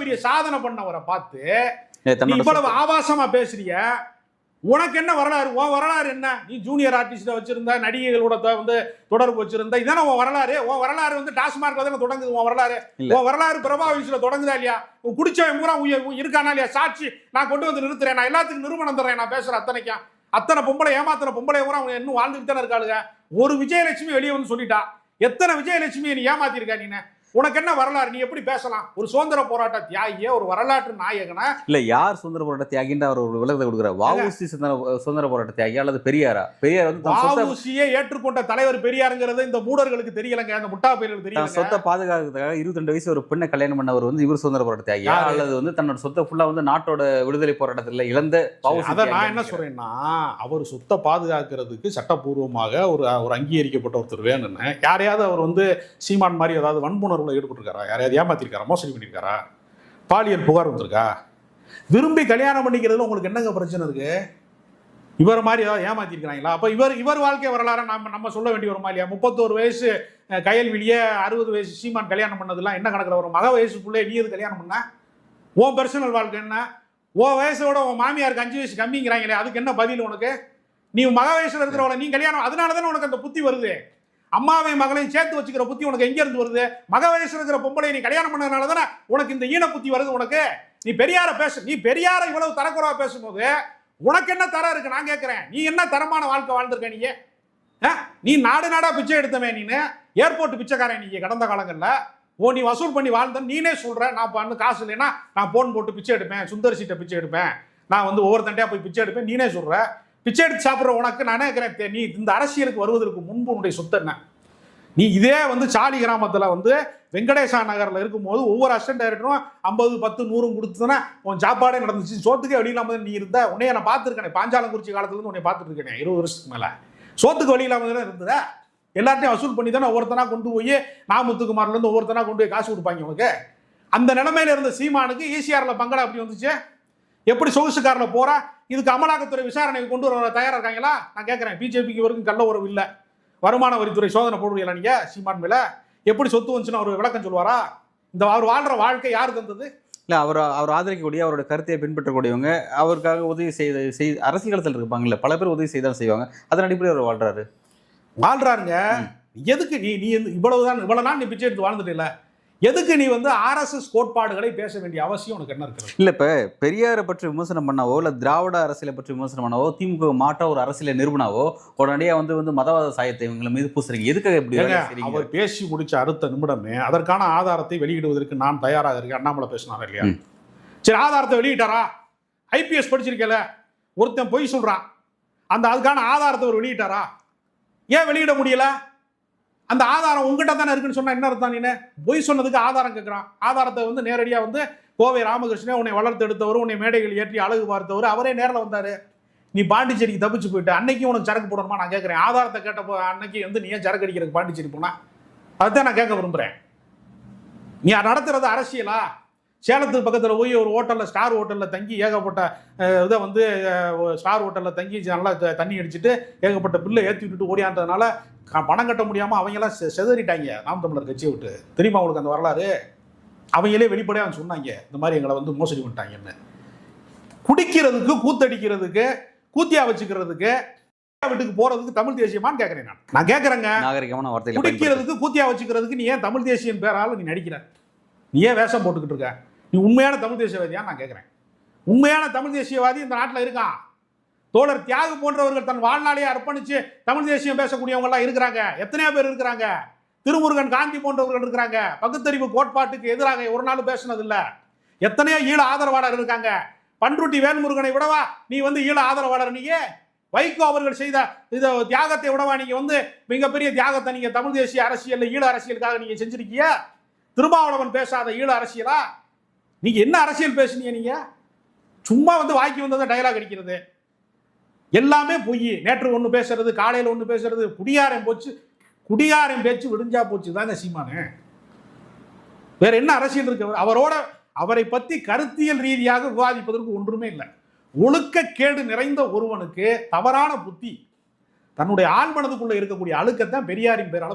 பெரிய சாதனை பண்ணவரை பார்த்து இவ்வளவு ஆபாசமா பேசுறிய. உனக்கு என்ன வரலாறு? உன் வரலாறு என்ன? நீ ஜூனியர் ஆர்டிஸ்ட வச்சிருந்த நடிகைகளோட வந்து தொடர்பு வச்சிருந்த இதானே உன் வரலாறு? உன் வரலாறு வந்து டாஸ்மார்க்ல தானே தொடங்குது உன் வரலாறு. உன் வரலாறு பிரபாவிஸ்ல தொடங்குதா இல்லையா? உன் குடிச்சவன் பூரா இருக்கானா இல்லையா? சாட்சி நான் கொண்டு வந்து நிறுத்துறேன். நான் எல்லாத்துக்கும் நிறுவனம் தர்றேன். நான் பேசுறேன் அத்தனைக்கும். அத்தனை பொம்பளை ஏமாத்துற பொம்பளை பூரா அவங்க இன்னும் வாழ்ந்துட்டு தானே இருக்காளுங்க. ஒரு விஜயலட்சுமி வெளியே வந்து சொல்லிட்டா. எத்தனை விஜயலட்சுமியை நீ ஏமாத்திருக்கா நீ உனக்கு என்ன வரலாறு? நீ எப்படி பேசலாம்? ஒரு சுதந்திர போராட்ட தியாகிய ஒரு வரலாற்று நாயகனா? இல்ல யார் சுதந்திர போராட்ட தியாகின்ற அவர் ஒரு விளக்கத்தை கொடுக்குறார்? வாவுசி சுதந்திர போராட்ட தியாகி அல்லது பெரியாரா? பெரியார் வந்து வஉசியை ஏற்றுக்கொண்ட தலைவர் பெரியாருங்கிறது இந்த மூடர்களுக்கு தெரியலங்க. அந்த முட்டா பயிர்களுக்கு தன் தெரியலங்க. சொத்தை பாதுகாக்கிறதுக்காக இருபத்தி ரெண்டு வயசு ஒரு பெண்ணை கல்யாணம் பண்ணவர் வந்து இவர் சுதந்திர போராட்ட தியாகியா யாரு? அல்லது வந்து தன்னோட சொத்தை ஃபுல்லா வந்து நாட்டோட விடுதலை போராட்டத்துல இழந்த அத நான் என்ன சொல்றேன்னா அவர் சொத்தை பாதுகாக்கிறதுக்கு சட்டப்பூர்வமாக ஒரு ஒரு அங்கீகரிக்கப்பட்ட ஒருத்தர் வேணும்னு. யாரையாவது அவர் வந்து சீமான் மாதிரி ஏதாவது வன்புணர்வுல ஈடுபட்டிருக்காரா? யாரையாவது ஏமாத்திருக்காரா? மோசடி பண்ணியிருக்காரா பாலியல் புகார் வந்திருக்கா? விரும்பி கல்யாணம் பண்ணிக்கிறதுல உங்களுக்கு என்னங்க பிரச்சனை இருக்குது இவர் மாதிரி ஏதாவது ஏமாத்திருக்கிறாங்களா? அப்போ இவர் இவர் வாழ்க்கை வரலாறு நம்ம நம்ம சொல்ல வேண்டி வருமா இல்லையா? முப்பத்தோரு வயசு அஹ், அறுபது வயசு சீமான் கல்யாணம் பண்ணதெல்லாம் என்ன கணக்கில் வரும்? மக வயசுக்குள்ளே நீ எது கல்யாணம் பண்ண? உன் பர்சனல் வாழ்க்கை என்ன? உன் வயசோட உன் மாமியாருக்கு அஞ்சு வயசு கம்மிங்கிறாங்களே அதுக்கு என்ன பதில் உனக்கு? நீ மக வயசுல இருக்கிறவளை நீ கல்யாணம் அதனால தானே உனக்கு அந்த புத்தி வருது? அம்மாவையும் மகளையும் சேர்த்து வச்சுக்கிற புத்தி உனக்கு எங்க இருந்து வருது? மக வயசு இருக்கிற பொம்பளை நீ கல்யாணம் பண்ணதுனால தானே உனக்கு இந்த ஈன புத்தி வருது உனக்கு? நீ பெரியார பேசு நீ பெரியார இவ்வளவு தரக்குறவா பேசும்போது உனக்கு என்ன தரம் இருக்கு? நான் கேட்கிறேன் நீ என்ன தரமான வாழ்க்கை வாழ்ந்திருக்க நீ ஆ? நீ நாடு நாடா பிச்சை எடுத்தவன் நீனு? ஏர்போர்ட் பிச்சைக்காரன் நீ கடந்த காலங்களில்? ஓ நீ வசூல் பண்ணி வாழ்ந்த நீனே சொல்ற. நான் வந்து காசு இல்லைன்னா நான் போன் போட்டு பிச்சை எடுப்பேன். சுந்தர் சீட்டை பிச்சை எடுப்பேன். நான் வந்து ஒவ்வொருத்தண்டையா போய் பிச்சை எடுப்பேன். நீனே சொல்ற. பிச்சை எடுத்து சாப்பிட்ற உனக்கு நானே இருக்கிறேன் நீ இந்த அரசியலுக்கு வருவதற்கு முன்பு உன்னுடைய சொத்து என்ன? நீ இதே வந்து சாலி கிராமத்தில் வந்து வெங்கடேசா நகரில் இருக்கும்போது ஒவ்வொரு அசிஸ்டன்ட் டைரக்டரும் ஐம்பது பத்து நூறும் கொடுத்துனா உன் சாப்பாடே நடந்துச்சு. சோத்துக்கே வழி இல்லாமல் நீ இருந்த உன்னைய நான் பார்த்துருக்கேன். பாஞ்சாலங்குறிச்சி காலத்துலேருந்து உன்னை பார்த்துட்டு இருக்கேன் இருபது வருஷத்துக்கு மேலே. சோத்துக்கு வழி இல்லாமல் தானே இருந்ததா? எல்லாத்தையும் வசூல் பண்ணி தானே ஒவ்வொருத்தனா கொண்டு போய் நாமுத்துக்குமார்லேருந்து ஒவ்வொருத்தனா கொண்டு போய் காசு கொடுப்பாங்க உனக்கு அந்த நிலைமையில இருந்த சீமானுக்கு ஈசிஆரில் பங்களா அப்படி வந்துச்சு? எப்படி சொகுசுக்காரில் போகிறா இதுக்கு அமலாக்கத்துறை விசாரணைக்கு கொண்டு வர தயாரா இருக்காங்களா? நான் கேட்கறேன் பிஜேபிக்கு வரைக்கும் கள்ள உறவு இல்ல. வருமான வரித்துறை சோதனை போடுவீங்களா நீங்க சீமான் மேல? எப்படி சொத்து வந்துச்சுன்னு அவர் விளக்கம் சொல்லுவாரா? இந்த அவர் வாழ்ற வாழ்க்கை யாரு தந்தது? இல்ல அவர் அவர் ஆதரிக்கக்கூடிய அவரோட கருத்தை பின்பற்றக்கூடியவங்க அவருக்காக உதவி செய்த செய் அரசியல் களத்தில் இருப்பாங்கல்ல பல பேர் உதவி செய்தான் செய்வாங்க. அதன் அடிப்படையில் அவர் வாழ்றாரு. வாழ்றாருங்க. எதுக்கு நீ நீ இவ்வளவுதான் இவ்வளவு நாள் நீ பிச்சை எடுத்து வாழ்ந்துட்டு எதுக்கு நீ வந்து ஆர்எஸ்எஸ் கோட்பாடுகளை பேச வேண்டிய அவசியம் உனக்கு என்ன இருக்கிறது? இல்ல இப்ப பெரியாரை பற்றி விமர்சனம் பண்ணாவோ இல்ல திராவிட அரசியலை பற்றி விமர்சனம் பண்ணாவோ திமுக மாற்ற ஒரு அரசியலை நிறுவனாவோ உடனடியா வந்து வந்து மதவாத சாயத்தை இவங்களை மீது பூசுறீங்க. எதுக்காக செய்றீங்க? அவர் பேசி முடிச்ச அடுத்த நிமிடமே அதற்கான ஆதாரத்தை வெளியிடுவதற்கு நான் தயாராக இருக்கேன். அண்ணாமலை பேசினார் இல்லையா. சரி ஆதாரத்தை வெளியிட்டாரா? ஐபிஎஸ் படிச்சிருக்கல ஒருத்தன் பொய் சொல்றான். அந்த அதுக்கான ஆதாரத்தை அவர் வெளியிட்டாரா? ஏன் வெளியிட முடியல? அந்த ஆதாரம் உங்ககிட்ட தானே இருக்குன்னு சொன்னால் என்ன அர்த்தம் நீனே? பொய் சொன்னதுக்கு ஆதாரம் கேட்குறான் ஆதாரத்தை வந்து நேரடியாக வந்து கோவை ராமகிருஷ்ணன் உன்னை வளர்த்து எடுத்தவர் உன்னை மேடைகள் ஏற்றி அழகு பார்த்தவர் அவரே நேரில் வந்தார். நீ பாண்டிச்சேரிக்கு தப்பிச்சு போயிட்டு. அன்னைக்கு உனக்கு சரக்கு போடணுமா? நான் கேட்குறேன் ஆதாரத்தை கேட்டப்போ அன்னைக்கு வந்து நீ ஏன் சரக்கு அடிக்கிறதுக்கு பாண்டிச்சேரி போனா? அதுதான் நான் கேட்க விரும்புகிறேன் நீ நடத்துறது அரசியலா? சேலத்துக்கு பக்கத்தில் போய் ஒரு ஹோட்டலில் ஸ்டார் ஹோட்டலில் தங்கி ஏகப்பட்ட இதை வந்து ஸ்டார் ஹோட்டலில் தங்கி நல்லா தண்ணி அடிச்சுட்டு ஏகப்பட்ட பில்லை ஏற்றி விட்டுட்டு ஓடியான்றதுனால பணம் கட்ட முடியாமல் அவங்கெல்லாம் செ- செதறிட்டாங்க நாம் தமிழர் கட்சியை விட்டு. தெரியுமா அவங்களுக்கு அந்த வரலாறு? அவங்களே வெளிப்படையாக அவன் சொன்னாங்க இந்த மாதிரி எங்களை வந்து மோசடி பண்ணிட்டாங்கன்னு. குடிக்கிறதுக்கு கூத்தடிக்கிறதுக்கு கூத்தியா வச்சுக்கிறதுக்கு வீட்டுக்கு போறதுக்கு தமிழ் தேசியமான்னு கேட்குறேன் நான். நான் கேட்குறேங்க நாகரிகமான பயன்படுத்தி- குடிக்கிறதுக்கு கூத்தியா வச்சுக்கிறதுக்கு நீ ஏன் தமிழ் தேசியன் பேரால நீ நடிக்கிற? நீ ஏன் வேஷம் போட்டுக்கிட்டு இருக்க? நீ உண்மையான தமிழ் தேசியவாதியா நான் கேட்குறேன் உண்மையான தமிழ் தேசியவாதி இந்த நாட்டில் இருக்கான் தோழர் தியாகு போன்றவர்கள் தன் வாழ்நாளையே அர்ப்பணிச்சு தமிழ் தேசியம் பேசக்கூடியவங்களாம் இருக்கிறாங்க. எத்தனையோ பேர் இருக்கிறாங்க. திருமுருகன் காந்தி போன்றவர்கள் இருக்கிறாங்க. பகுத்தறிவு கோட்பாட்டுக்கு எதிராக ஒரு நாள் பேசுனது எத்தனையோ ஈழ ஆதரவாளர் இருக்காங்க. பன்ருட்டி வேல்முருகனை விடவா நீ வந்து ஈழ ஆதரவாளர் நீயே? வைகோ அவர்கள் செய்த இந்த தியாகத்தை விடவா நீங்க வந்து மிகப்பெரிய தியாகத்தை நீங்க தமிழ் தேசிய அரசியலில் ஈழ அரசியலுக்காக நீங்க செஞ்சிருக்கீங்க திருமாவளவன் பேசாத ஈழ அரசியலா? நீங்க என்ன அரசியல் பேசுனீங்க நீங்க? சும்மா வந்து வாய்க்கு வந்ததை டயலாக் அடிக்கிறது. எல்லாமே பொய். நேற்று ஒன்று பேசுறது காலையில் ஒன்று பேசுறது குடியாரம் போச்சு. குடியாரம் பேச்சு விடிஞ்சா போச்சு. தாங்க சீமானு. வேற என்ன அரசியல் இருக்கு? அவரோட அவரை பத்தி கருத்தியல் ரீதியாக விவாதிப்பதற்கு ஒன்றுமே இல்லை. ஒழுக்கக்கேடு நிறைந்த ஒருவனுக்கு தவறான புத்தி தன்னுடைய ஆழ்மனதுக்குள்ள இருக்கக்கூடிய அழுக்கத்தான் பெரியாரின் பேரால